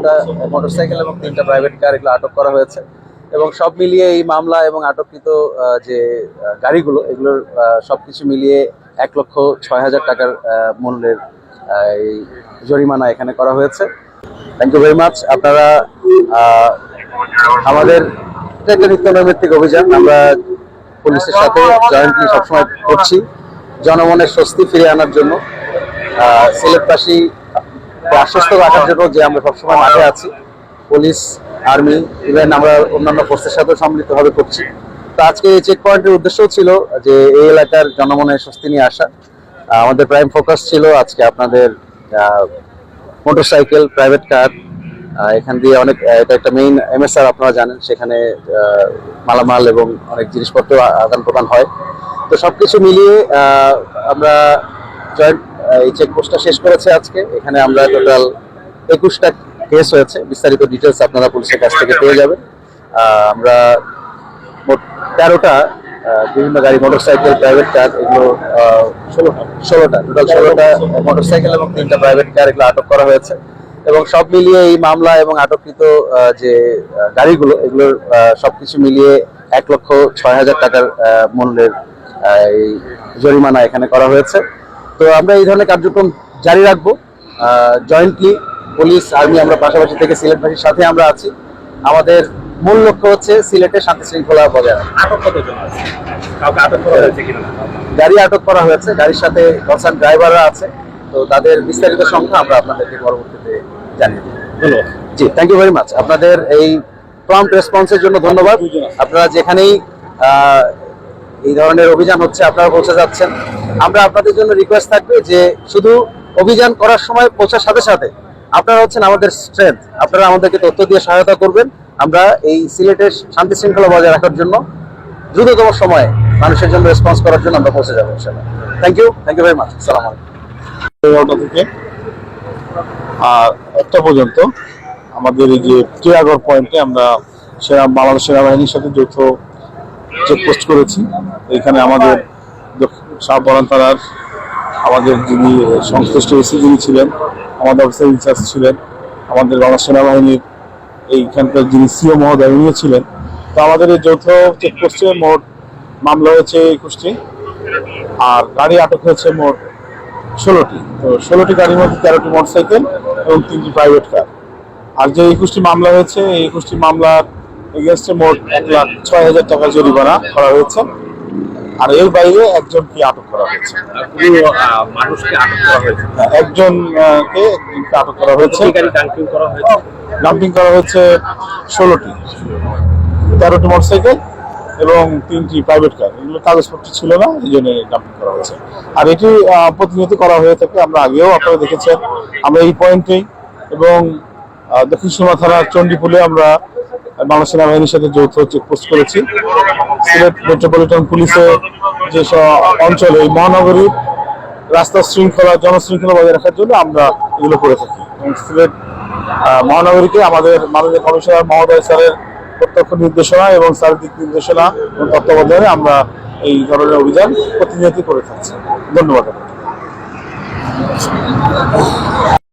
ষোলোটা মোটরসাইকেল এবং তিনটা প্রাইভেট কার এগুলো আটক করা হয়েছে। এবং সব মিলিয়ে এই মামলা এবং আটককৃত যে গাড়িগুলো এগুলোর আহ, সবকিছু মিলিয়ে এক লক্ষ ছয় হাজার টাকার মূল্যের এই জরিমানা এখানে করা হয়েছে। থ্যাংক ইউ ভেরি মাচ আপনারা আমাদের এটা একটা নিত্য নৈমিত্তিক অভিযান আমরা পুলিশের সাথে জয়েন্টলি সবসময় করছি। জনমনের স্বস্তি ফিরে আনার জন্য সিলেটবাসী আশ্বস্ত রাখার জন্য যে আমরা সবসময় মাঠে আছি, পুলিশ, আর্মি ইভেন আমরা অন্যান্য ফোর্সের সাথে সম্মিলিতভাবে করছি। তো আজকে এই চেক পয়েন্টের উদ্দেশ্য ছিল যে এই এলাকার জনমনে স্বস্তি নিয়ে আসা। আমাদের প্রাইম ফোকাস ছিল আজকে আপনাদের মোটরসাইকেল প্রাইভেট কার এখান দিয়ে অনেক এটা একটা মেইন এমএসআর আপনারা জানেন, সেখানে মালামাল এবং অনেক জিনিসপত্র আদান প্রদান হয়। তো সবকিছু মিলিয়ে আমরা জয়েন্ট এই চেকপোস্টটা শেষ করেছে আজকে। এখানে আমরা টোটাল একুশটা কেস হয়েছে। বিস্তারিত ডিটেলস আপনারা পুলিশের কাছ থেকে পেয়ে যাবেন। আমরা মোট তেরোটা বিভিন্ন গাড়ি মোটরসাইকেল প্রাইভেট কার এগুলো ষোলোটা টোটাল ষোলোটা মোটরসাইকেল এবং তিনটা প্রাইভেট কার এগুলো আটক করা হয়েছে। এবং সব মিলিয়ে এই মামলা এবং আটককৃত যে গাড়িগুলো, এগুলোর সবকিছু মিলিয়ে এক লক্ষ ছয় হাজার টাকার মূল্যের এই জরিমানা এখানে করা হয়েছে। তো আমরা এই ধরনের কার্যক্রম জারি রাখব। জয়েন্টলি পুলিশ আর্মি আমরা পাশাপাশি থেকে সিলেটবাসীর সাথে আমরা আছি। আমাদের মূল লক্ষ্য হচ্ছে সিলেটের শান্তি শৃঙ্খলা বজায় গাড়ি আটক করা হয়েছে। গাড়ির সাথে কনসার্ন ড্রাইভাররা আছে। তো তাদের বিস্তারিত সংখ্যা আমরা আপনাদেরকে পরবর্তীতে জানিয়ে দেবো। জি থ্যাংক ইউ ভেরি মাচ আপনাদের এই প্রম্পট রেসপন্সের জন্য ধন্যবাদ। আপনারা যেখানেই এই ধরনের অভিযান হচ্ছে, আপনারা পৌঁছে যাচ্ছেন। আমরা আপনাদের জন্য রিকোয়েস্ট থাকবে যে শুধু অভিযান করার সময় পৌঁছার সাথে সাথে আপনারা হচ্ছেন আমাদের স্ট্রেংথ আপনারা আমাদেরকে তথ্য দিয়ে সহায়তা করবেন আমরা এই সিলেটের শান্তি শৃঙ্খলা বজায় রাখার জন্য, দ্রুততম সময়ে মানুষের জন্য রেসপন্স করার জন্য আমরা পৌঁছে যাব ইনশাআল্লাহ। Thank you thank you very much সালাম থেকে আর একটা পর্যন্ত আমাদের এই যে টিয়াগড় পয়েন্টে আমরা সেনা বাংলাদেশ সেনাবাহিনীর সাথে যৌথ চেকপোস্ট করেছি। এখানে আমাদের শাহপরান থানার আমাদের যিনি সংশ্লিষ্ট এসি যিনি ছিলেন, আমাদের অফিসার ইনচার্জ ছিলেন, আমাদের বাংলাদেশ সেনাবাহিনীর এইখানকার যিনি সিও মহোদয়, উনিও ছিলেন। তো আমাদের এই যৌথ চেকপোস্টে মোট মামলা হয়েছে একুশটি, আর গাড়ি আটক হয়েছে মোট ষোলোটি। তো ষোলোটি গাড়ির মধ্যে তেরোটি মোটরসাইকেল এবং তিনটি প্রাইভেট কার আর যে একুশটি মামলা হয়েছে, এই একুশটি মামলার এগেনস্টে মোট এক লাখ ছয় হাজার টাকা জরিমানা করা হয়েছে। আর এর বাইরে একজনকে আটক করা হয়েছে। মানুষকে আটক করা হয়েছে। একজনকে একজনকে আটক করা হয়েছে। গাড়ি ডাঙ্কিং করা হয়েছে। ডাম্পিং করা হয়েছে ষোলোটি। তেরোটি মোটরসাইকেল এবং তিনটি প্রাইভেট কার এগুলো কাগজপত্র ছিল না এই জন্য ডাম্পিং করা হয়েছে। আর এটি প্রতিনিয়ত করা হয়ে থাকে। আমরা আগেও আপনারা দেখেছেন। আমরা এই পয়েন্টেই এবং দক্ষিণ সীমা থানার চণ্ডীপুলে আমরা বাংলা সেনাবাহিনীর সাথে যৌথ চেকপোস্ট করেছি। সিলেট মেট্রোপলিটন পুলিশের যে অঞ্চলে, এই মহানগরীর রাস্তা শৃঙ্খলা, জনশৃঙ্খলা বজায় রাখার জন্য আমরা এগুলো করে থাকি। সিলেট মহানগরীকে আমাদের মাননীয় কমিশনার মহোদয় স্যারের প্রত্যক্ষ নির্দেশনা এবং স্যারের দিক নির্দেশনা এবং তত্ত্বাবধানে আমরা এই ধরনের অভিযান প্রতিনিয়ত করে থাকছি। ধন্যবাদ।